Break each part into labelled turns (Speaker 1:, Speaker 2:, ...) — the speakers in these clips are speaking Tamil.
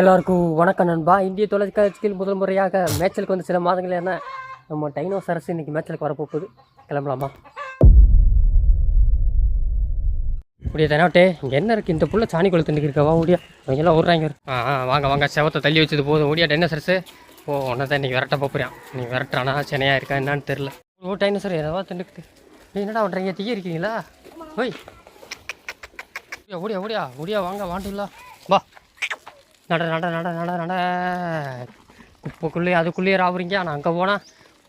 Speaker 1: எல்லாருக்கும் வணக்கம் நண்பா. இந்திய தொலைக்காட்சியில் முதல் முறையாக மேய்ச்சலுக்கு வந்து சில மாதங்கள் என்ன? நம்ம டைனோஸ் அரசு இன்னைக்கு மேய்ச்சலுக்கு வரப்போகுது. கிளம்பலாமா? இப்படியே தனாவட்டே இங்கே என்ன இருக்குது இந்த புள்ள சாணி கொளுத்துட்டு இருக்கவா ஓடியா. அவங்க எல்லாம் ஓடுறாங்க. ஆ வாங்க வாங்க. செவத்தை தள்ளி வச்சது போதும். ஓடியா டைனோசரஸு ஓ ஒன்றை தான் இன்றைக்கி விரட்ட போகிறான் நீ விரட்டுறானா? சென்னையாக இருக்கா? என்னான்னு தெரில ஓ டைனோசர் எதாவது திண்டுக்குது நீ என்னடா பண்ணுறீங்க தீய இருக்கீங்களா? ஓய். ஓடியா ஓடியா ஓடியா. வாங்க வாண்டுங்களா வா. நட நட நட நட நட. குப்பைக்குள்ளேயே அதுக்குள்ளேயே ராவுறீங்க. ஆனால் அங்கே போனால்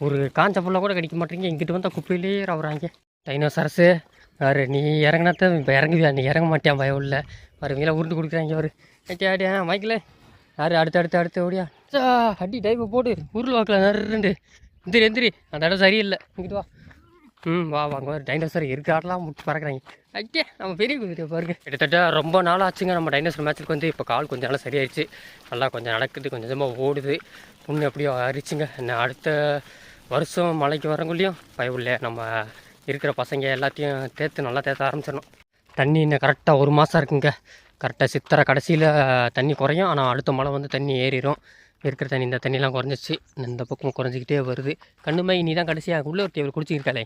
Speaker 1: ஒரு காஞ்ச புள்ள கூட கிடைக்க மாட்டேங்க. இங்கிட்டு வந்தால் குப்பையிலேயே ராவுறாங்க. டைனோசரஸு வேறு நீ இறங்கினாத்த இப்போ இறங்குவியா? நீ இறங்க மாட்டியான் பயம் இல்லை. வருவீங்களா உருண்டு கொடுக்குறாங்க ஒரு ஏட்டி ஆடியா மைக்கில் யார் அடுத்து அடுத்து அடுத்து ஓடியா? சா அடி டைப்பை போட்டு உருள் வாக்கில் நறுண்டு. எந்திரி எந்திரி. அந்த இடம் சரியில்லை. இங்கிட்டு வா. ம் வா வாங்க ஒரு டைனோசர் இருக்காடலாம் முட்டு பறக்குறாங்க. ஐயே நம்ம பெரிய குதிரை பாருங்க கிட்டத்தட்ட ரொம்ப நாள் ஆச்சுங்க நம்ம டைனோசர் மேட்ச்சுக்கு வந்து இப்போ கால் கொஞ்சம் நல்லா சரியாயிடுச்சு. நல்லா கொஞ்சம் நடக்குது கொஞ்சம் கொஞ்சமாக ஓடுது. புண்ணு எப்படியோ அரிச்சுங்க. என்ன அடுத்த வருஷம் மலைக்கு வரங்குள்ளேயும் பயவில்லை நம்ம இருக்கிற பசங்க எல்லாத்தையும் தேர்த்து நல்லா தேர்த்த ஆரம்பிச்சிடணும். தண்ணி இன்னும் கரெக்டாக ஒரு மாதம் இருக்குங்க. கரெக்டாக சித்திரை கடைசியில் தண்ணி குறையும். ஆனால் அடுத்த மழை வந்து தண்ணி ஏறிடும் இருக்கிற தண்ணி இந்த தண்ணியெலாம் குறைஞ்சிச்சு இந்த பக்கம் குறைஞ்சிக்கிட்டே வருது. கண்ணுமே நீ தான் கடைசியாக உள்ளே ஒரு டேபிள் குடிச்சிருக்காளே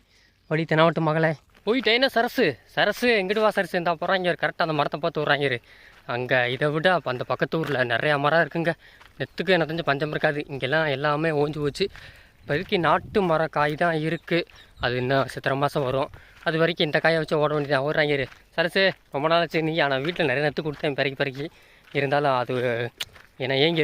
Speaker 1: வழி தெனாவட்டு மகளே. போயிட்டேன்னா சரசு? சரசு எங்கிட்டு வா சரசு? இந்த போகிறாங்க கரெக்டாக அந்த மரத்தை பார்த்து விட்றாங்க அங்கே இதை விட அந்த பக்கத்து ஊரில் நிறையா மரம் இருக்குங்க. நெத்துக்கு எனக்கு தெரிஞ்சு பஞ்சம் இருக்காது. இங்கெல்லாம் எல்லாமே ஓஞ்சி போச்சு. இப்போதைக்கு நாட்டு மர காய் தான் இருக்குது அது இன்னும் சித்திரை மாதம் வரும். அது வரைக்கும் இந்த காயை வச்சு ஓட வேண்டியதான் ஓடுறாங்க சரசு ரொம்ப நாள் ஆச்சு. நீ ஆனால் வீட்டில் நிறைய நெத்து கொடுத்தேன். பிறகு பெருக்கி. இருந்தாலும் அது ஏன்னா ஏங்கி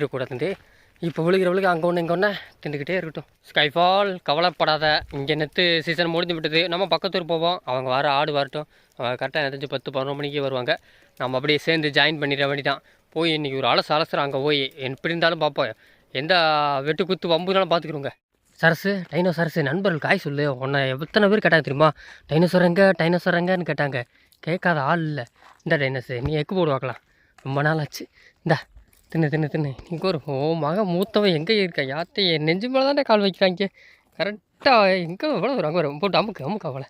Speaker 1: இப்போ விழுகிறவளுக்கு அங்கே ஒன்று இங்கே ஒன்று திண்டுக்கிட்டே இருக்கட்டும். ஸ்கைஃபால் கவலைப்படாத. இங்கே நெத்து சீசன் முடிஞ்சு விட்டது. நம்ம பக்கத்தூர் போவோம். அவங்க வர ஆடு வரட்டும். அவங்க கரெக்டாக நினைஞ்சு பத்து பதினொரு மணிக்கு வருவாங்க. நம்ம அப்படியே சேர்ந்து ஜாயின் பண்ணிட வேண்டியதான் போய் இன்றைக்கி ஒரு அலசு அலசுறோம் அங்கே போய் எப்படி இருந்தாலும் பார்ப்போம். எந்த வெட்டு குத்து வம்புனாலும் பார்த்துக்கிறோங்க சரசு டைனோசரசு நண்பர்கள் காய் சொல்லு. உன்னை எத்தனை பேர் கேட்டாங்க தெரியுமா? டைனோசர் எங்கே டைனோசர் எங்கன்னு கேட்டாங்க. கேட்காத ஆள் இல்லை. இந்த டைனோசர் நீ எக்கு போடுவாக்கலாம் ரொம்ப நாள் ஆச்சு. இந்தா. தின்னு தின்னு தின்னு. இங்கே ஒரு ஓ மக மூத்தவன் எங்கே இருக்க? யாத்தை என் நெஞ்சு மேலே தானே கால் வைக்கிறாங்க. கரெக்டாக எங்கே எவ்வளோ வரும் அங்கே வரும்? போட்டு அமுக்கு அமுக்கு அவளை.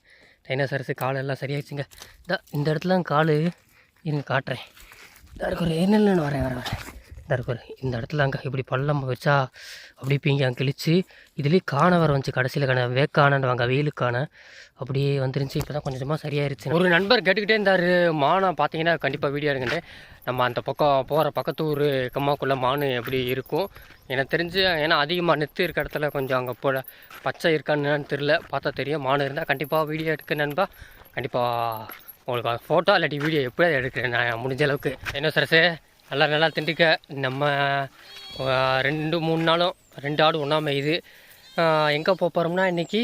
Speaker 1: டைனோசரஸு கால் எல்லாம் சரியாயிடுச்சுங்க. இந்த இந்த இடத்துல கால். இருங்க காட்டுறேன். இந்த இருக்கு ஒரு என்னென்னு வரேன் வரேன் வரேன். இந்த இந்த இடத்துல அங்கே இப்படி பள்ளம் வச்சா அப்படி பீங்க அங்கே கிழிச்சு இதுலேயே காணவர் வந்துச்சு. கடைசியில் காண வேக்கானவாங்க வெயிலுக்கான அப்படியே வந்துருந்துச்சு. இப்போ தான் கொஞ்சமாக சரியாயிருச்சு. ஒரு நண்பர் கேட்டுக்கிட்டே இருந்தார். மானம் பார்த்தீங்கன்னா கண்டிப்பாக வீடியோ எடுங்கண்டு நம்ம அந்த பக்கம் போகிற பக்கத்து ஊர் கம்மாக்குள்ளே மானு எப்படி இருக்கும். எனக்கு தெரிஞ்சு ஏன்னா அதிகமாக நெத்து இருக்க இடத்துல கொஞ்சம் அங்கே போல பச்சை இருக்கான்னு தெரில பார்த்தா தெரியும். மானு இருந்தால் கண்டிப்பாக வீடியோ எடுக்க நண்பா. கண்டிப்பாக உங்களுக்கு ஃபோட்டோ இல்லாட்டி வீடியோ எப்படியாவது எடுக்கிறேன். நான் முடிஞ்ச அளவுக்கு. என்ன சரசு? நல்லா நல்லா திண்டுக்க. நம்ம ரெண்டு மூணு நாளும் ரெண்டு ஆடு ஒன்றா மேயுது. எங்கே போக போகிறோம்னா இன்றைக்கி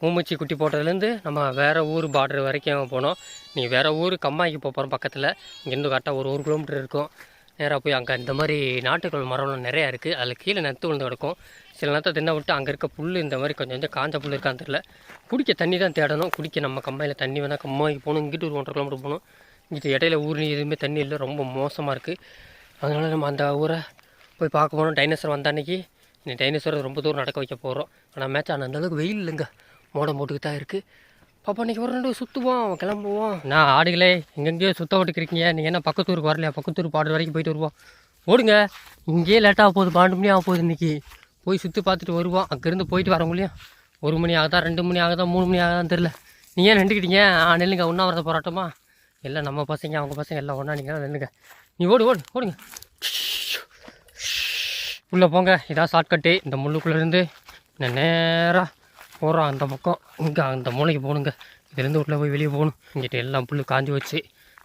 Speaker 1: மூமுச்சி குட்டி போட்டதுலேருந்து நம்ம வேறு ஊர் பார்டர் வரைக்கும் போனோம். நீ வேறு ஊர் கம்மாய்க்கு போக போகிறோம் பக்கத்தில். இங்கேருந்து கரெக்டாக ஒரு ஒரு கிலோமீட்டர் இருக்கும். நேராக போய் அங்கே இந்த மாதிரி நாட்டுக்கோள் மரம்லாம் நிறையா இருக்குது அதில் கீழே நெத்து விழுந்து கிடக்கும். சில நேரத்தை தின்ன விட்டு அங்கே இருக்க புல் இந்த மாதிரி கொஞ்சம் கொஞ்சம் காஞ்ச புல் இருக்கான்னு தெரியல. குடிக்க தண்ணி தான் தேடணும். குடிக்க நம்ம கம்மாயில் தண்ணி வேணால் கம்மாய்க்கு போகணும். இங்கிட்டு ஒரு ஒன்றரை கிலோமீட்டர் போகணும். இங்கிட்டு இடையில ஊர் நீ எதுவுமே தண்ணி இல்லை ரொம்ப மோசமாக இருக்குது அதனால் நம்ம அந்த ஊரை போய் பார்க்க போனோம் டைனோசர் வந்த அன்னைக்கு நீ டைனோசரை ரொம்ப தூரம் நடக்க வைக்க போகிறோம் ஆனால் மேட்ச் ஆனால் அந்த அளவுக்கு வெயில் இல்லைங்க. மோடம் போட்டுக்கிட்டு தான் இருக்குது பாப்பா இன்றைக்கி ஒரு ரெண்டு சுற்றுவோம் கிளம்புவோம். நான் ஆடுகளே எங்கெங்கேயோ சுத்த விட்டுக்கிறீங்க நீங்கள் என்ன பக்கத்தூருக்கு வரலையா? பக்கத்தூர் பாடு வரைக்கும் போயிட்டு வருவோம். ஓடுங்க. இங்கேயே லேட்டாக போகுது பன்னெண்டு மணி ஆக போகுது இன்றைக்கி போய் சுற்றி பார்த்துட்டு வருவோம். அங்கேருந்து போயிட்டு வரவங்களையும் ஒரு மணி ஆகுதா ரெண்டு மணி ஆகுதா மூணு மணி ஆகுதான்னு தெரில நீ ஏன் நின்றுக்கிட்டீங்க? ஆ நில்லுங்க. உண்ணாவிரத போராட்டமா? எல்லாம் நம்ம பசங்க அவங்க பசங்க எல்லாம் ஒன்றா நீங்கள் நில்லுங்க. நீ ஓடு ஓடு ஓடுங்க. உள்ளே போங்க. இதான் ஷார்ட்கட்டு இந்த முள்ளுக்குள்ளேருந்து நான் நேராக போகிறோம் அந்த பக்கம். இங்கே அந்த மூளைக்கு போகணுங்க இதுலேருந்து உள்ளே போய் வெளியே போகணும். இங்கிட்ட எல்லாம் புல் காஞ்சி வச்சு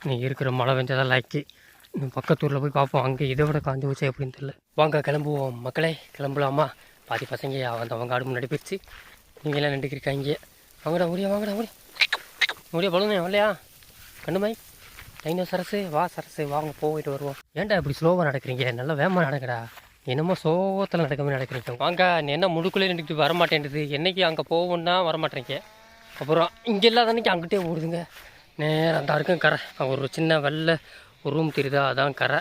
Speaker 1: நீ இருக்கிற மழை வெஞ்சதாக லாக்கி இன்னும் பக்கத்தூரில் போய் பார்ப்போம். அங்கே இதை விட காஞ்சி வச்சு அப்படின்னு தெரியல. வாங்க கிளம்புவோம். மக்களே கிளம்பலாமா? பாதி பசங்க அந்த அவங்க ஆடு முன்னாடி போயிடுச்சு. நீங்களாம் நின்றுக்கிருக்காங்க வாங்கடா ஓடியா வாங்கடா ஓடியா. ஓடியா பழுங்க வரலையா? கண்ணுமாய் டைனோ சரசு வா சரசு வாங்க போயிட்டு வருவோம். ஏன்டா இப்படி ஸ்லோவாக நடக்கிறீங்க? நல்லா வேகமாக நடக்கடா என்னமோ சோகத்தில் நடக்க மாதிரி நடக்கிறீங்க. வாங்க நீ என்ன முழுக்குள்ளே நின்றுட்டு வர என்றைக்கு என்னைக்கு அங்கே போகணுன்னா வரமாட்டேங்க அப்புறம் இங்கே இல்லாத அன்னைக்கு அங்கிட்டே ஓடுதுங்க. நேரம் அந்த இருக்கும் கரை. ஒரு சின்ன வெள்ளை ஒரு ரூம் தெரியுதா? அதான் கரை.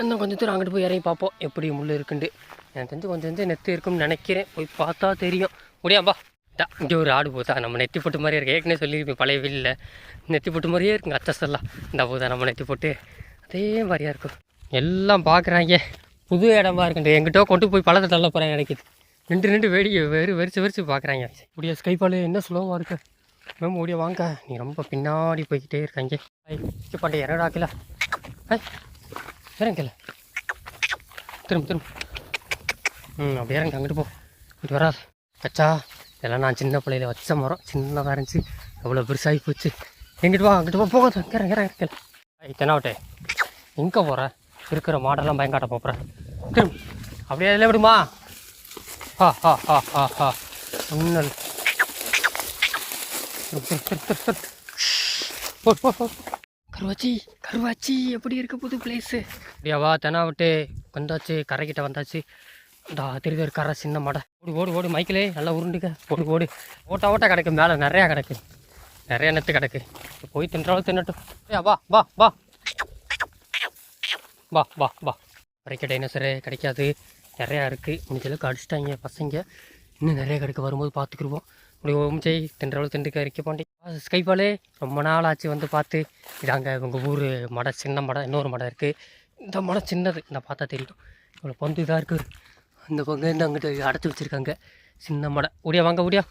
Speaker 1: இன்னும் கொஞ்சம் தூரம் அங்கிட்டு போய் இறங்கி பார்ப்போம். எப்படி முள் இருக்குண்டு எனக்கு தெரிஞ்சு கொஞ்சம் கொஞ்சம் நெத்து இருக்கும்னு நினைக்கிறேன். போய் பார்த்தா தெரியும். முடியாம்பா டா இங்கே ஒரு ஆடு போதா நம்ம நெத்தி போட்டு மாதிரியே இருக்கு. ஏற்கனவே சொல்லியிருப்பேன் பழைய வீட்டில் நெத்தி போட்டு மாதிரியே இருக்குங்க அச்சஸ் எல்லாம் இந்த போதா நம்ம நெத்தி போட்டு. அதே மாதிரியா இருக்கும். எல்லாம் பார்க்குறாங்க புது இடமா இருக்குன்ட்டு. எங்கிட்ட கொண்டு போய் பழத்தை தள்ள போகிறேன் எனக்கு நின்று நின்று வேடிக்கை வெறு வெறிச்சு வெறிச்சு பார்க்குறாங்க இப்படியா ஸ்கைபால் என்ன ஸ்லோவாக இருக்கு. மேம் ஓடிய வாங்க. நீ ரொம்ப பின்னாடி போய்கிட்டே இருக்காங்க. ஐ பாண்டே இறடாக்கல ஐ இறங்கல திரும்ப திரும்ப. ம் அப்படியே இறங்க அங்கிட்டு போ. இங்கிட்டு வராது. கச்சா. இதெல்லாம் நான் சின்ன பிள்ளையில வச்ச மரம். சின்னதாக இருந்துச்சு. எவ்வளோ பெருசாகி போச்சு. எங்கிட்டு வா அங்கிட்டு போ போகாது. இறங்க இறங்க இறங்கல தெனாவட்டே எங்கே போகிற இருக்கிற மாடெல்லாம் பயங்காட்ட போகிறேன் திரும்ப அப்படியே அதில் விடுமா? ஹா ஹா ஹா ஹா ஹா. ஒன்றும் கருவாச்சி கருவாச்சி எப்படி இருக்க புது பிளேஸு அப்படியாவா தெனாவிட்டு வந்தாச்சு கரைக்கிட்ட வந்தாச்சு. இந்த தெரியுது ஒரு கரை சின்ன மடை. ஓடு ஓடு ஓடு மைக்கிலே நல்லா உருண்டுக்க. ஓடு ஓடு. ஓட்டா ஓட்ட கிடக்கு மேலே நிறையா கிடக்கு. நிறைய நெத்து கிடக்கு. போய் தின்றாலும் தின்னட்டும். ஏ வா வா வா. வா வா வா. கிடைக்க டைனோசரே கிடைக்காது. நிறையா இருக்குது முடிஞ்சளவுக்கு அடிச்சிட்டாங்க பசங்க. இன்னும் நிறைய கிடைக்க. வரும்போது பார்த்துக்குருவோம் இப்படி ஓம்ஜை தின்றளவு திண்டுக்க இருக்க பாண்டி. ஸ்கைபாலே ரொம்ப நாள் ஆச்சு வந்து பார்த்து. இதாங்க உங்கள் ஊர் மடை சின்ன மடை இன்னொரு மடை இருக்குது இந்த மடை சின்னது. இந்த பார்த்தா தெரியும். இவ்வளோ பொந்து இதாக இருக்குது அந்த பக்கம் இருந்து அங்கிட்டு அடைச்சி வச்சுருக்காங்க. சின்ன மடை. ஓடியா வாங்க ஓடியா.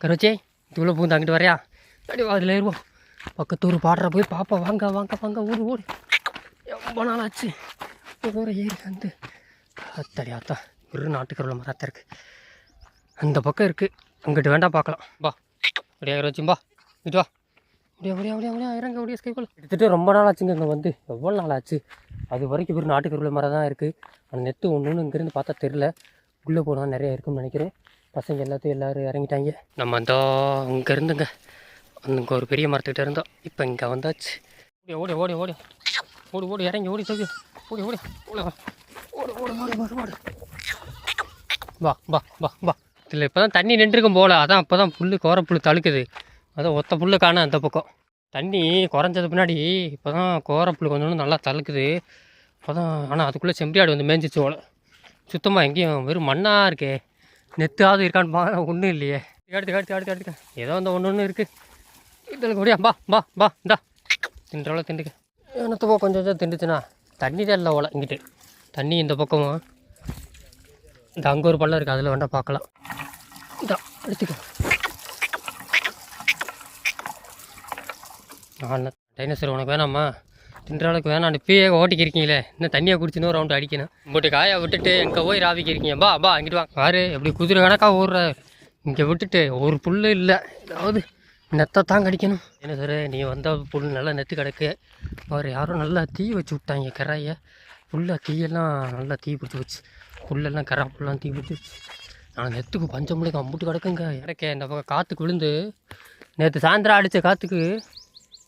Speaker 1: கருவச்சே இவ்வளோ பூந்து அங்கிட்டு வரையா அப்படி அதில் ஏறுவோம். பக்கத்தூர் பாடுற போய் பாப்பா வாங்க வாங்க வாங்க ஊர் ஓடு. ரொம்ப நாள் ஆச்சு? ஒரு ஏறி வந்து அத்தடியாத்தான் ஒரு நாட்டுக்கருள மரத்தை இருக்குது அந்த பக்கம் இருக்குது அங்கிட்டு வேண்டாம் பார்க்கலாம். வா. அப்படியே வச்சும்பா இட்டு வா. அப்படியே முடியா முடியா முடியா இறங்க முடியா ஸ்கைக்குள்ள எடுத்துகிட்டு ரொம்ப நாள் ஆச்சுங்க இங்கே வந்து. எவ்வளோ நாள் ஆச்சு அது வரைக்கும் ஒரு நாட்டுக்கருவில் மரம் தான் இருக்குது அந்த நெத்து ஒன்று ஒன்று இங்கேருந்து பார்த்தா தெரில உள்ளே போனால் நிறைய இருக்குன்னு நினைக்கிறேன். பசங்க எல்லாத்தையும் எல்லோரும் இறங்கிட்டாங்க. நம்ம அந்த அங்கே இருந்துங்க. அங்கே ஒரு பெரிய மரத்துக்கிட்ட இருந்தோம். இப்போ இங்கே வந்தாச்சு. ஓடி ஓடி ஓடி ஓடி. ஓடி இறங்கி ஓடி தூக்கி ஓடி ஓடி. ஓடி வா. ஓடு ஓடு ஓடி ஓடு வா வா வா வா. இதில் இப்போ தான் தண்ணி நின்றுருக்கும் போல. அதான் அப்போ தான் புல் கோர புல் தழுக்குது. அதான் ஒத்த புல்லு காணும் அந்த பக்கம். தண்ணி குறைஞ்சது பின்னாடி இப்போ தான் கோர புல் கொஞ்சம் நல்லா தழுக்குது இப்போ தான் ஆனால் அதுக்குள்ளே செம்பியாடு வந்து மேய்ஞ்சிச்சு போல. சுத்தமாக எங்கேயும் வெறும் மண்ணாக இருக்கே. நெத்தாவது இருக்கான்னு பா ஒன்றும் இல்லையே. எடுத்து எடுத்து எடுத்து எடுத்துக்க ஏதோ அந்த ஒன்று ஒன்று இருக்குது இதில் கூடிய பா பா பா இந்தா. தின்றவளோ திண்டுக்க. என்னத்தப்போ கொஞ்சம் கொஞ்சம் திண்டுச்சுண்ணா தண்ணி தான் இல்லை ஓலை இங்கிட்டு. தண்ணி இந்த பக்கமும் இந்த அங்கே ஒரு பள்ளம் இருக்குது அதில் வேண்டாம் பார்க்கலாம். இந்தா எடுத்துக்க. நான் டைனோசர் உனக்கு வேணாம்மா தின்ற அளவுக்கு வேணாம் இப்பயே ஓட்டிக்கிருக்கீங்களே. இன்னும் தண்ணியை குடிச்சுன்னு ஒரு ரவுண்டு அடிக்கணும். போட்டு காயை விட்டுட்டு எங்கே போய் ராவிக்கிருக்கீங்க. பா பா இங்கிட்டு வாங்க பாரு எப்படி குதிரை கணக்காக ஓடுற. இங்கே விட்டுட்டு ஒரு புல் இல்லை. ஏதாவது நெத்தை தான் கடிக்கணும். என்ன சார் நீ வந்த புல் நல்லா நெத்து கிடக்கு. அவர் யாரும் நல்லா தீ வச்சு விட்டாங்க கராயை. ஃபுல்லாக தீயெல்லாம் நல்லா தீ பிடிச்சி வச்சு. புல்லெல்லாம் கரா புல்லாம் தீ பிடிச்சி வச்சு. நான் நெத்துக்கு பஞ்சம் முடிக்க அம்புட்டு கிடக்குங்க. இடக்கே இந்த பக்கம் காற்றுக்கு விழுந்து. நேற்று சாயந்தரம் அடித்த காற்றுக்கு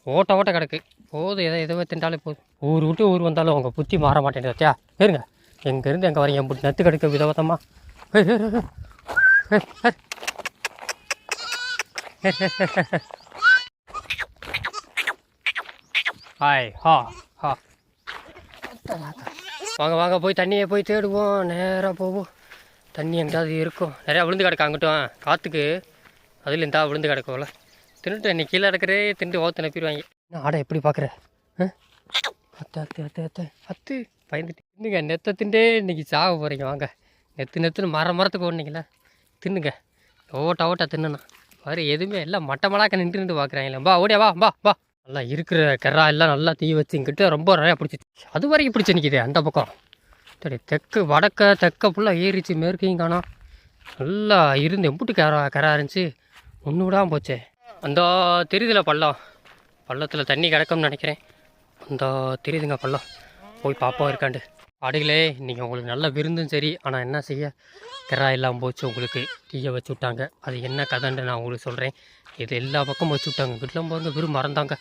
Speaker 1: ஓட்ட ஓட்ட கிடக்கு. போதும் எதை எதோ தின்றாலே போதும் ஊர் விட்டு ஊர் வந்தாலும் அவங்க புத்தி மாற மாட்டேன் சத்தியா? பேருங்க எங்கேருந்து எங்கே வரீங்க? எம்புட்டு நத்து கிடக்கு விதவதமா ஹாய் ஹா ஹா. வாங்க வாங்க போய் தண்ணியை போய் தேடுவோம். நேராக போவோம். தண்ணி எங்கேயாவது இருக்கும். நிறையா விழுந்து கிடக்கு அங்கிட்டும். காற்றுக்கு அதில் இருந்தால் விழுந்து கிடக்கும்ல தின்னுட்டு இன்னைக்கு கீழே இருக்கிறே திண்டு ஓத்து நப்பிடுவாங்க என்ன ஆடை எப்படி பார்க்குற? அத்தை அத்தை அத்தை அத்தை. அத்து பயந்துட்டு. தின்னுங்க நெத்தை திண்டே இன்னைக்கு சாக போகிறீங்க வாங்க. நெத்து நெத்துன்னு மர மரத்துக்கு ஓடுனீங்களே? தின்னுங்க. ஓட்ட ஓட்ட தின்னுண்ணா பாரு எதுவுமே எல்லாம் மட்ட மலாக்க நின்று நின்று பார்க்குறாங்களே பா ஓடியா வா வா வா. நல்லா இருக்கிற கெரா எல்லாம் நல்லா தீ வச்சுங்கிட்டு ரொம்ப நிறையா பிடிச்சிச்சு. அது வரைக்கும் பிடிச்சி நிற்கிது அந்த பக்கம். சரி தெற்கு வடக்க தெற்க ஃபுல்லாக ஏறிச்சு மேற்கையும் காணோம். நல்லா இருந்து எம்புட்டு கரா கரா இருந்துச்சு. ஒன்று விடாமல் போச்சே. அந்த தெரியுதுல பள்ளம். பள்ளத்தில் தண்ணி கிடக்கும்னு நினைக்கிறேன். அந்த தெரியுதுங்க பள்ளம். போய் பாப்பா இருக்காண்டு. அடிகளே இன்றைக்கி உங்களுக்கு நல்ல விருந்தும் சரி. ஆனால் என்ன செய்ய? கிரா இல்லாமல் போச்சு உங்களுக்கு. தீயை வச்சு விட்டாங்க. அது என்ன கதைன்னு நான் உங்களுக்கு சொல்கிறேன் இது எல்லா பக்கமும் வச்சு விட்டாங்க. வீட்டில் போகிறது வெறும் மறந்தாங்க.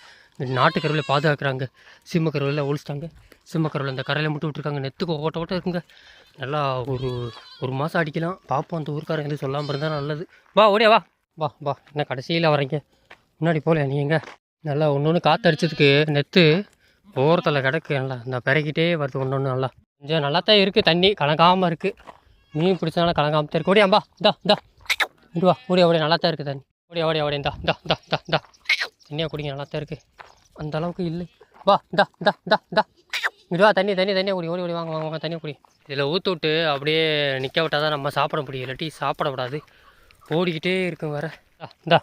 Speaker 1: நாட்டுக்கருவில் பாதுகாக்கிறாங்க. சிம்மக்கருவில் ஒழிச்சிட்டாங்க. சிம்மக்கருவில் இந்த கரையில் மட்டும் விட்டுருக்காங்க. நெத்துக்கு ஓட்ட ஓட்ட இருக்குங்க. நல்லா ஒரு ஒரு மாதம் அடிக்கலாம். பார்ப்போம் அந்த ஊருக்காரங்க எதுவும் சொல்லாமல் இருந்தால் நல்லது. வா ஓடியா வா. வா வா என்ன கடைசியில் வரீங்க முன்னாடி போகலையா நீங்க நல்லா ஒன்று ஒன்று காற்றடிச்சதுக்கு நெத்து ஓரத்தில் கிடக்கு நல்லா. இந்த பிறக்கிட்டே வருது ஒன்று ஒன்று நல்லா. கொஞ்சம் நல்லா தான் இருக்குது தண்ணி கலங்காமல் இருக்குது மீன் பிடிச்சனால கலங்காமல் தான் இருக்கு ஓடியாம்பா இந்தா இந்தா. இங்க வா ஓடியா ஓடியா நல்லா தான் இருக்குது தண்ணி. ஓடியா ஓடியா ஓடியா இந்தா இந்தா இந்தா இந்தா இந்தா. தண்ணியாக குடிங்க நல்லா தான் இருக்குது அந்த அளவுக்கு இல்லை. வா இந்தா இந்தா இந்தா இந்தா. இடுவா தண்ணி தண்ணி தண்ணியை குடி ஓடி ஓடி வாங்க வாங்க வாங்க தண்ணியை குடி. இதில் ஊற்று விட்டு அப்படியே நிற்க விட்டால் தான் நம்ம சாப்பிட முடியும். இல்லாட்டி சாப்பிடக்கூடாது. ஓடிக்கிட்டே இருக்கும் வர இந்தா, இந்தா.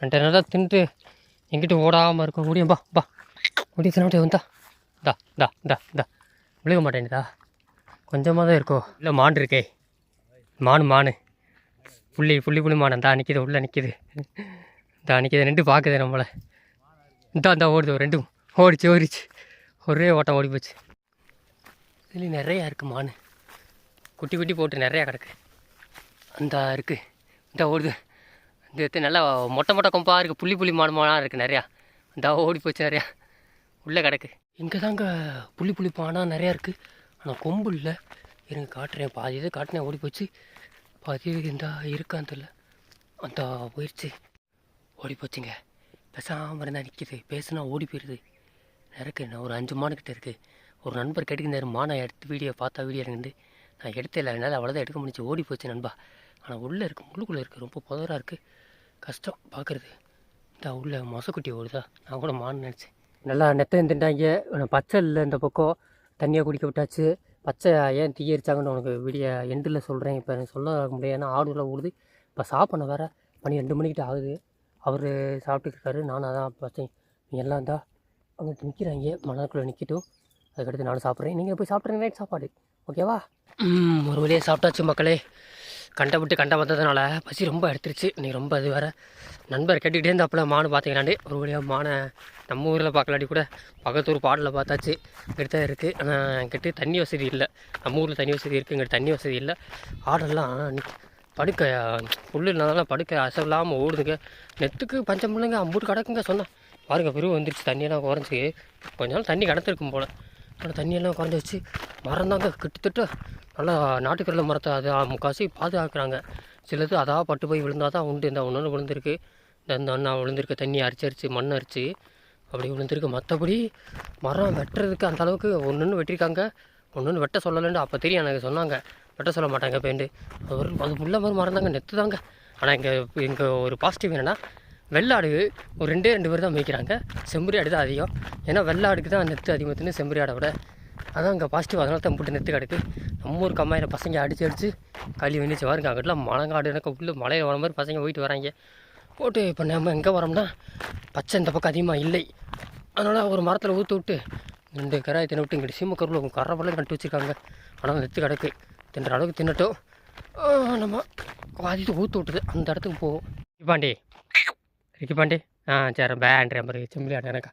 Speaker 1: ரெண்டு நல்லா தின்ட்டு எங்கிட்ட ஓடாமல் இருக்கும் முடியும். பா பா. தின தின்னுட்டு வந்தா தா தா தா தா விழுக மாட்டேன்டா கொஞ்சமாக தான் இருக்கோ. இல்லை மான் இருக்கே. மானு மானு. புள்ளி புள்ளி புள்ளி மானம் தான் நிற்கிது உள்ளே நிற்கிது தான் நிற்கிது ரெண்டு பார்க்குது நம்மளை. இந்தா இந்தா ஓடுது. ரெண்டும். ஓடிச்சு ஓடிச்சு. ஒரே ஓட்டம் ஓடி போச்சு. இதுலேயும் நிறையா இருக்குது மான். குட்டி குட்டி போட்டு நிறையா கிடக்கு. அந்த இருக்குது இந்த ஓடுது. இந்த இது நல்லா மொட்டை மொட்டை கொம்பாக இருக்குது புள்ளி புள்ளி மாடு மாடாக இருக்குது நிறையா. இந்த ஓடி போச்சு நிறையா. உள்ளே கிடக்கு. இங்கே தாங்க புள்ளி புள்ளி மாடாக நிறையா இருக்குது ஆனால் கொம்பு இல்லை. இருங்க காட்டுறேன். பாதி இது காட்டினேன். ஓடி போச்சு. பாதி இது இந்த இருக்கான்னு தெரியல. அந்த போயிடுச்சு ஓடி போச்சுங்க. பேசாமல் இருந்தால் நிற்கிது பேசுனா ஓடி போயிடுது இருக்கு நான் ஒரு அஞ்சு மானுக்கிட்ட இருக்குது ஒரு நண்பர் கேட்டுக்கிட்டாரு மானை எடுத்து வீடியோ பார்த்தா வீடியோ இருந்து. நான் எடுத்தேன் இல்லை. என்னால் அவ்வளோதான் எடுக்க முடிஞ்சு ஓடி போச்சு நண்பா. ஆனால் உள்ளே இருக்குது முள்ளுக்குள்ளே இருக்குது ரொம்ப புதராக இருக்குது கஷ்டம் பார்க்குறது இந்த உள்ள மொசக்குட்டி ஓடுதா? நான் கூட மான் நினச்சேன். நல்லா நெத்த திண்டாங்க பச்சை இல்லை இந்த பக்கம் தண்ணியை குடிக்க விட்டாச்சு. பச்சை ஏன் தீ எரிச்சாங்கன்னு உனக்கு வீடியோ எண்டில் சொல்கிறேன் இப்போ எனக்கு சொல்ல முடியாது ஏன்னா ஆடுலாம் ஓடுது. இப்போ சாப்பிட வேற. மணி ரெண்டு மணிக்கிட்ட ஆகுது. அவர் சாப்பிட்டுட்டு இருக்காரு. நானும் அதான் பார்த்தேன். நீ எல்லாம் இருந்தா அங்கே நிற்கிறாங்க மணக்குள்ளே நிற்கட்டும் அதுக்கடுத்து நானும் சாப்பிட்றேன். நீங்கள் போய் சாப்பிட்றீங்க சாப்பாடு. ஓகேவா? ஒரு வழியாக சாப்பிட்டாச்சு மக்களே. கண்டை விட்டு கண்டை வந்ததுனால பசி ரொம்ப எடுத்துருச்சு. இன்றைக்கி ரொம்ப இது வேறு. நண்பர் கேட்டுக்கிட்டே இருந்தாப்புல மானு பார்த்தீங்கன்னாண்டு ஒரு வழியாக மானை நம்ம ஊரில் பார்க்கலாட்டி கூட. பக்கத்தூர் பாடலில் பார்த்தாச்சு இங்கிட்ட தான் இருக்குது ஆனால் என்கிட்ட தண்ணி வசதி இல்லை. நம்ம ஊரில் தண்ணி வசதி இருக்குது இங்கிட்ட தண்ணி வசதி இல்லை. ஆடெல்லாம் படுக்க புல்லு இல்லாதனால படுக்க அசைவில்லாமல் ஓடுதுங்க. நெத்துக்கு பஞ்சம் பிள்ளைங்க அம்பூட்டு கிடக்குங்க சொன்னேன் பாருங்க பிரிவு வந்துருச்சு. தண்ணியெல்லாம் குறைஞ்சி கொஞ்ச நாள் தண்ணி கிடத்துருக்கும் போல். ஆனால் தண்ணியெல்லாம் குறைஞ்சி வச்சு மரம் தாங்க கிட்டத்தட்ட நல்லா நாட்டுக்கடலை மரத்தை அது முக்காசி பாதுகாக்கிறாங்க. சிலது அதாக பட்டு போய் விழுந்தால் தான் உண்டு. இந்த ஒன்று விழுந்திருக்கு. இந்த இந்த அண்ணா விழுந்திருக்கு தண்ணி அரிச்சு அரிச்சு மண் அரிச்சு அப்படி விழுந்திருக்கு. மற்றபடி மரம் வெட்டுறதுக்கு அந்த அளவுக்கு ஒன்று வெட்டியிருக்காங்க ஒன்று வெட்ட சொல்லலைன்னு அப்போ தெரியும் எனக்கு சொன்னாங்க. வெட்ட சொல்ல மாட்டாங்க பேண்டு அது ஒரு அது உள்ள மாதிரி மரம் தாங்க நெத்து தாங்க ஆனால் இங்கே இங்கே ஒரு பாசிட்டிவ் என்னென்னா வெள்ளாடு ஒரு ரெண்டே ரெண்டு பேர் தான் மேய்க்கிறாங்க. செம்பரி ஆடு தான் அதிகம். ஏன்னா வெள்ளாடுக்கு தான் நெத்து அதிகமாக தின்னு செம்பரி ஆடை விட. அதான் அங்கே பாசிட்டிவ் அதனால தான் போட்டு நெத்து கிடக்கு நம்ம ஊர் கம்மாயில் பசங்க அடித்து அடித்து களி வந்துச்சு. வாருங்க அங்கிட்டலாம் மலங்காடு எனக்கு உள்ள மலையில் வர மாதிரி பசங்க போயிட்டு வராங்க. போட்டு இப்போ நம்ம எங்கே வரோம்னா பச்சை இந்த பக்கம் அதிகமாக இல்லை. அதனால் ஒரு மரத்தில் ஊற்றி விட்டு ரெண்டு கராயை தின்னு விட்டு இங்கிட்டு சீம கருவில் கரை பள்ளம் நட்டு வச்சுருக்காங்க. ஆனால் நெத்து கிடக்கு தின்ற அளவுக்கு தின்னட்டும். நம்ம பாதிட்டு ஊற்று விட்டுது. அந்த இடத்துக்கு போவோம். இப்பாண்டி ரிக்கி பாண்டி ஆ சரி பேண்ட்ரி மாதிரி செம்பிளி ஆட எனக்கா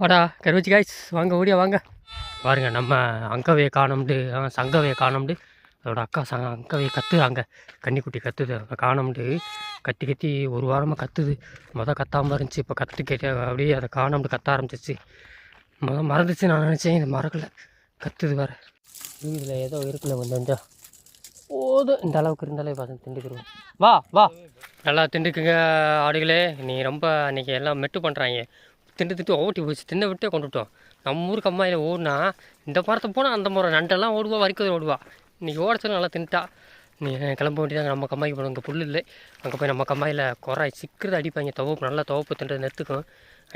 Speaker 1: வாடா கருவச்சி காய்ஸ் வாங்க ஓடியா வாங்க பாருங்க நம்ம அங்கவே காணோம்டு ஆ, காணோம்டு அதோட அக்கா சங்க அங்கவே கத்துறாங்க கன்னிக்குட்டி கத்துது அதை காணோம்டு கத்தி கத்தி ஒரு வாரமாக கத்துது மொதல் கத்தாமல் இருந்துச்சு இப்போ கத்து கேட்ட அப்படியே அதை காணோம்டு கத்த ஆரம்பிச்சிச்சு மொதல் மறந்துச்சு நான் நினச்சேன் இது மறக்கல கத்துது வேறு இதில் ஏதோ இருக்குல்ல கொஞ்சம் கொஞ்சம் போதும் இந்த அளவுக்கு இருந்தாலே பார்த்து திண்டுக்குருவோம் வா வா நல்லா திண்டுக்குங்க ஆடுகளே. நீ ரொம்ப அன்றைக்கி எல்லாம் மெட்டு பண்ணுறாங்க திண்டு திட்டு ஓட்டி போச்சு. தின்ன விட்டே கொண்டுட்டோம் நம்ம ஊருக்கு அம்மாயில் ஓடுனா இந்த மரத்தை போனால் அந்த மரம் நண்டெல்லாம் ஓடுவா வரைக்கும் ஓடுவா. இன்றைக்கி ஓட நல்லா தின்ட்டா நீ கிளம்ப வேண்டியதாங்க நம்ம கம்மாய்க்கு போகணும். இங்கே புல் இல்லை. அங்கே போய் நம்ம கம்மாயில் குறை சிக்கிறது அடிப்பாங்க. துவப்பு நல்லா துவப்பு தின்றது நெத்துக்கும்.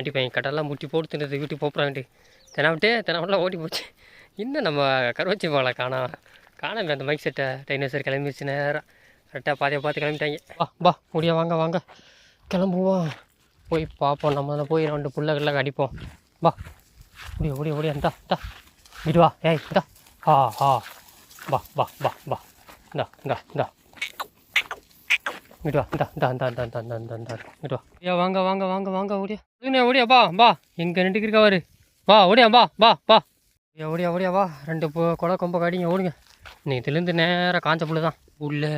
Speaker 1: அடிப்பாங்க. கடலாம் முட்டி போட்டு தின்றது வீட்டுக்கு போப்புறாங்கட்டு தினாவிட்டே தினாவெல்லாம் ஓடி போச்சு. இன்னும் நம்ம கருவச்சி மலை காணா காணாமல் அந்த மைக் செட்டை டைனோசர் கிளம்பிடுச்சு நேரம் கரெக்டாக பாதியை பார்த்து கிளம்பிட்டாங்க. வா வா முடியா வாங்க வாங்க. கிளம்புவோம். போய் பார்ப்போம் நம்ம அதில் போய் ரெண்டு பிள்ளைகள்லாம் அடிப்போம். வா. முடிய முடிய முடிய இந்தா இந்தா. விடுவா வா. ஏய் இந்தா. ஆ ஆ. வா வா வா வா. இந்தா இந்தா இந்தா. இங்கிட்டு வா. இந்தா இந்தா இந்தா இந்தா இந்தா இந்தா இந்தா இந்தா. இங்கிட்டு வா. ஐயா வாங்க வாங்க வாங்க வாங்க ஓடியா. ஓடியா ஓடியா வா வா. எங்கள் ரெண்டுக்கு இருக்கா வரு வா ஓடியா வா வா வா. ஓடியா ஓடியா ஓடியா வா. ரெண்டு கொலை கொம்ப காடிங்க ஓடுங்க. இதுலேருந்து நேராக காஞ்ச புல் தான் உள்ளே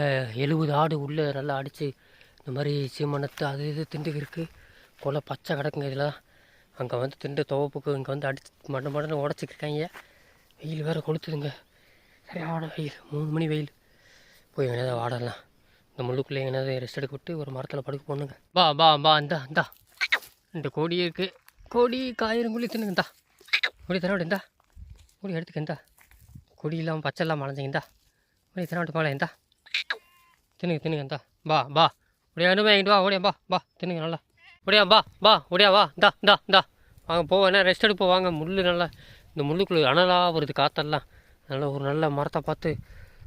Speaker 1: எழுபது ஆடு உள்ளே நல்லா அடித்து இந்த மாதிரி சீமனத்து அது இது திண்டுக்கு இருக்குது கொலை பச்சை கிடக்குங்க இதில். தான் அங்கே வந்து திண்டு துவப்புக்கு இங்கே வந்து அடிச்சு மண்ட மடன்னு உடச்சிக்கிருக்காங்க வெயில் வேறு கொளுத்துதுங்க. சரியான வெயில். மூணு மணி வெயில். போய் எங்கேயாவது ஆடலாம் இந்த முள்ளுக்குள்ளே எங்கேயாவது ரெஸ்ட் எடுக்க விட்டு ஒரு மரத்தில் படுக்க போகணுங்க பா பா பா இந்தா இந்தா. இந்த கோடி இருக்குது கோடி காயிரங்குள்ளி தின்னுங்க இந்தா. கோடி தர இந்தா. கோடி எடுத்துக்க இந்தா. கொடி இல்லாமல் மலைஞ்சிங்கண்டா அப்படியே அலைஞ்சிங்க இந்தா கோடி மேலே இந்தா. தின்னுங்க தின்னுங்க இந்தா. பா பா அப்படியே இன்னுமே எங்கிட்டு வா ஓடியா பா பா தின்னுங்க நல்லா. ஒடியா பா பா ஒடியா வா. இந்தா இந்தா இந்தா. வாங்க போவேன் என்ன ரெஸ்ட் எடுப்போம் வாங்க. முள் நல்லா. இந்த முள்ளுக்குள்ள அனலாக வருது காற்றெல்லாம் நல்ல ஒரு நல்ல மரத்தை பார்த்து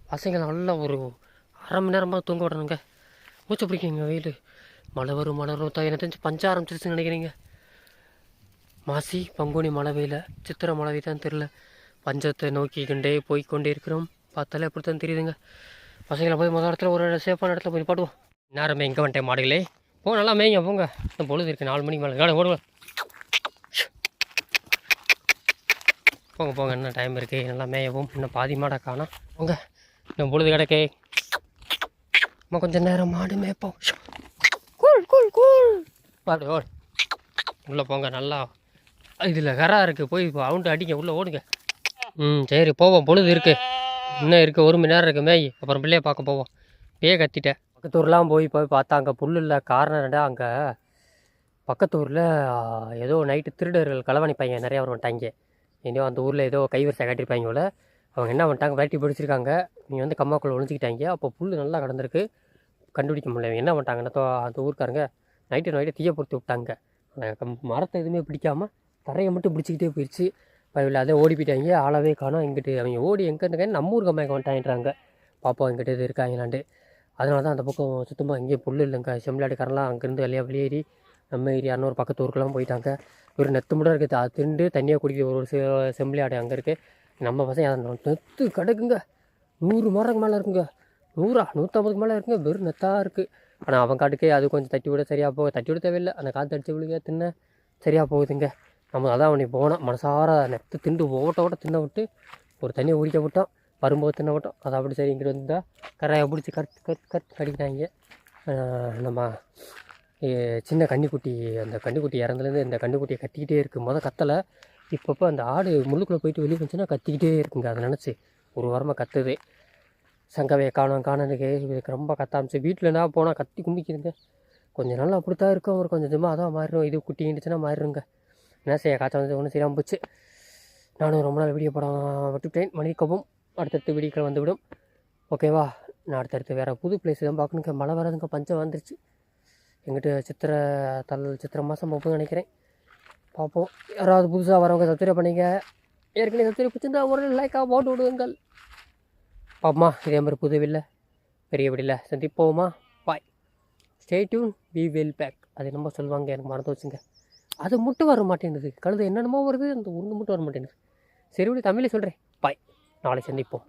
Speaker 1: பசங்களை நல்லா ஒரு அரை மணி நேரமாக தூங்க விடணுங்க. மூச்சை பிடிக்குங்க வெயில். மழை வரும் மழை வரும். த- எனக்கு தெரிஞ்சு பஞ்ச ஆரம்பிச்சிருச்சுன்னு நினைக்கிறீங்க. மாசி பங்குனி மழை வெயில சித்திரை மழை வெயில் தெரில பஞ்சத்தை நோக்கி கொண்டே போய் கொண்டே இருக்கிறோம். பார்த்தாலே அப்படித்தான் தெரியுதுங்க. பசங்களை போய் முதல் இடத்துல ஒரு சேஃபான இடத்துல போய் பாடுவோம் நேரமே எங்கே வந்துட்டேன் மாடுகளே. போ நல்லா மேய்ங்க போங்க. இந்த பொழுது இருக்குது நாலு மணிக்கு மேலே. காடு ஓடுவேன் போங்க போங்க. இன்னும் டைம் இருக்குது நல்லா மேயவும். இன்னும் பாதி மாடை காணோம். போங்க. இன்னும் பொழுது கிடக்கே. அம்மா கொஞ்சம் நேரம் மாடு மேய்ப்போம். கூல் கூல் கூல் பாடு ஓடு. உள்ளே போங்க நல்லா. இதில் கரா இருக்குது போய் அவுண்டு அடிங்க. உள்ளே ஓடுங்க. ம் சரி போவோம். பொழுது இருக்குது இன்னும் இருக்குது ஒரு மணி நேரம் இருக்குது மேய் அப்புறம் பிள்ளைய பார்க்க போவோம். பேய கத்திட்டேன். பக்கத்து ஊர்லாம் போய் போய் பார்த்தா அங்கே புல் இல்லை. காரணம் ரெண்டா அங்கே பக்கத்து ஊரில் ஏதோ நைட்டு திருடர்கள் களவாணிப்பாங்க நிறையா வருவாங்க இனியோ அந்த ஊரில் ஏதோ கைவரிசை காட்டியிருப்பாங்க போல. அவங்க என்ன பண்ணிட்டாங்க? வேட்டி பிடிச்சிருக்காங்க. நீங்கள் வந்து கம்மாக்குள்ளே ஒழிஞ்சிக்கிட்டாங்க அப்போ புல் நல்லா கிடந்திருக்கு. கண்டுபிடிக்க முடியல. இவங்க என்ன பண்ணிட்டாங்கன்னா தோ- அந்த ஊருக்காரங்க நைட்டு நைட்டு தீயை பொறுத்து விட்டாங்க. மரத்தை எதுவுமே பிடிக்காம தரையை மட்டும் பிடிச்சிக்கிட்டே போயிடுச்சு பயில அதே ஓடி போயிட்டாங்க ஆளவே காணோம். இங்கிட்டு அவங்க ஓடி எங்கே இருக்காங்க நம்ம ஊர் கம்மாய்க்கு வந்துட்டாங்கன்றாங்க பாப்பா இங்கிட்ட இது இருக்காங்களாண்டு அதனால தான் அந்த பக்கம் சுத்தமாக எங்கேயும் புல் இல்லைங்க. செம்மலாடுக்காரெல்லாம் அங்கேருந்து வெளியே வெளியேறி நம்ம ஏரியா இன்னொரு பக்கத்து ஊருக்கெல்லாம் போயிட்டாங்க. ஒரு நெத்து மட்டும் இருக்குது. அது திண்டு தண்ணியாக குடிக்கிற ஒரு செ செம்பிளி அங்கே இருக்குது நம்ம பசங்க நெத்து கிடக்குங்க. நூறு மரத்துக்கு மேலே இருக்குங்க. நூறா நூற்றம்பதுக்கு மேலே இருக்குங்க. வெறும் நெத்தாக இருக்குது ஆனால் அவன் காட்டுக்கே அது கொஞ்சம் தட்டி விட சரியாக போக தட்டி விட தேவையில்லை. அந்த காற்று அடித்து விழுங்க தின்ன சரியாக போகுதுங்க. நம்ம அதான் அவனை போனோம் மனசார நெத்து திண்டு ஓட்ட ஓட்ட தின்ன விட்டு ஒரு தண்ணியை குடிக்க விட்டோம் வரும்போது தின்ன விட்டோம் அதை அப்படி சரி இங்கிட்டு வந்தால் கரையை பிடிச்சி கருத்து கருத்து கருத்து கடிக்கிறாங்க. நம்ம ஏ, சின்ன கன்னிக்குட்டி அந்த கன்னிக்குட்டி இறந்துலேருந்து இந்த கன்னிக்குட்டியை கத்திக்கிட்டே இருக்கும் மொதல் கத்தலை இப்பப்போ அந்த ஆடு முள்ளுக்குள்ளே போயிட்டு வெளியே வந்துச்சுன்னா கத்திக்கிட்டே இருக்குங்க. அதை நினச்சி ஒரு வாரமாக கத்துது. சங்கவையை காணும் காணனுக்கு இதுக்கு ரொம்ப கத்தாமிச்சு. என்ன போனால் கத்தி கும்பிக்குதுங்க கொஞ்சம் நாள் அப்படித்தான் இருக்கும். ஒரு கொஞ்சம் கொஞ்சமாக அதான் மாறிடும். இது குட்டி இருந்துச்சுன்னா மாறிடுங்க என்ன செய்ய காய்ச்சல் வந்து ஒன்றும் சரியாமல் போச்சு. நானும் ரொம்ப நாள் வீடியோ படம் விட்டுவிட்டேன் மணிக்கப்பும் அடுத்தடுத்து வீடியோக்கள் வந்துவிடும். ஓகேவா நான் அடுத்தடுத்து வேறு புது பிளேஸ் தான் பார்க்கணுங்க மழை வராதுங்க பஞ்சம் வந்துருச்சு. எங்கிட்ட சித்திரை தல் சித்திரை மாதம் போகும்னு நினைக்கிறேன். பார்ப்போம். யாராவது புதுசாக வரவங்க சப்ஸ்கிரைப் பண்ணிங்க. ஏற்கனவே சப்ஸ்கிரைப் பிடிச்சிருந்தா ஒரு லைக்காக போட்டு விடுங்கள். பாப்பமா இதே மாதிரி புது வில்ல பெரிய விடியில் சந்திப்போமா? Bye stay tuned we will back அது நம்ம சொல்லுவாங்க. எனக்கு மறந்து வச்சுங்க அது மட்டும் வர மாட்டேங்குது கழுது என்னென்னமோ வருது அந்த ஒன்று மட்டும் வர மாட்டேங்குது சரி விட தமிழில் சொல்கிறேன் பாய் நாளை சந்திப்போம்.